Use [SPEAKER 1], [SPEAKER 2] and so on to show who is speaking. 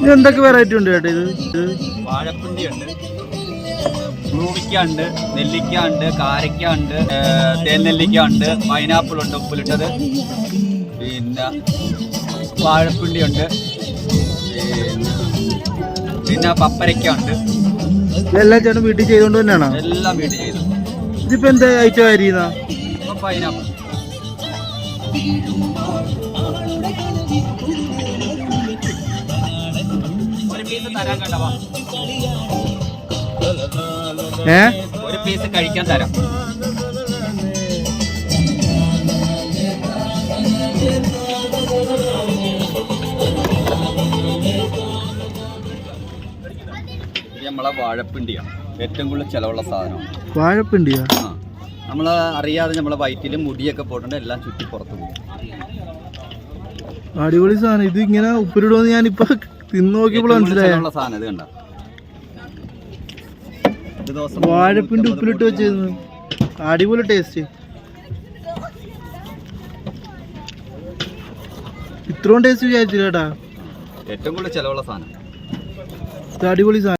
[SPEAKER 1] ഇത് എന്തൊക്കെ വെറൈറ്റി ഉണ്ട് ചേട്ടാ ഇത്?
[SPEAKER 2] വാഴപ്പിണ്ടി ഉണ്ട് ബ്ലൂവിക്ക ഉണ്ട് നെല്ലിക്ക ഉണ്ട് കാരക്ക ഉണ്ട് തേൻ നെല്ലിക്ക ഉണ്ട് പൈനാപ്പിൾ ഉണ്ട് ഉപ്പിലിട്ടത്. പിന്നെ വാഴപ്പിണ്ടി ഉണ്ട് പിന്നെ പിന്നെ പപ്പരക്ക ഉണ്ട്
[SPEAKER 1] ഇതെല്ലാം ചേട്ടൻ വീട്ടിൽ ചെയ്തുകൊണ്ട് തന്നെയാണോ
[SPEAKER 2] എല്ലാം വീട്ടിൽ ചെയ്തു.
[SPEAKER 1] ഇതിപ്പോ എന്താ ഐറ്റം അരിയുന്ന
[SPEAKER 2] പൈനാപ്പിൾ. പീസ് തരാൻ കണ്ടവാ.
[SPEAKER 1] ഏ?
[SPEAKER 2] ഒരു പീസ് കഴിക്കാൻ തരാം. നമ്മളെ വാഴപ്പിണ്ടിയാണ് ഏറ്റവും കൂടുതൽ ചിലവുള്ള സാധനമാണ്.
[SPEAKER 1] വാഴപ്പിണ്ടിയാ?
[SPEAKER 2] ആ. നമ്മൾ അറിയാതെ നമ്മളെ വയറ്റിൽ മുടിയൊക്കെ പോട്ടുണ്ട് എല്ലാം ചുറ്റി പുറത്ത് പോകും.
[SPEAKER 1] അടിപൊളി സാധനം. ഇത് ഇങ്ങനെ ഉപ്പിലിടുമെന്ന് ഞാനിപ്പോ തിന്നു നോക്കിയപ്പോൾ
[SPEAKER 2] ഏറ്റവും കൂടുതൽ സാധനം ഇത് കണ്ട? ഇത്
[SPEAKER 1] ഉപ്പിലിട്ട് വെച്ചിരുന്നു. അടിപൊളി ടേസ്റ്റ്. ഇത്രയും ടേസ്റ്റ് വിചാരിച്ചില്ല
[SPEAKER 2] ഏറ്റവും കൂടുതൽ ചിലവുള്ള സാധനം.
[SPEAKER 1] ഇത് അടിപൊളി സാധനം.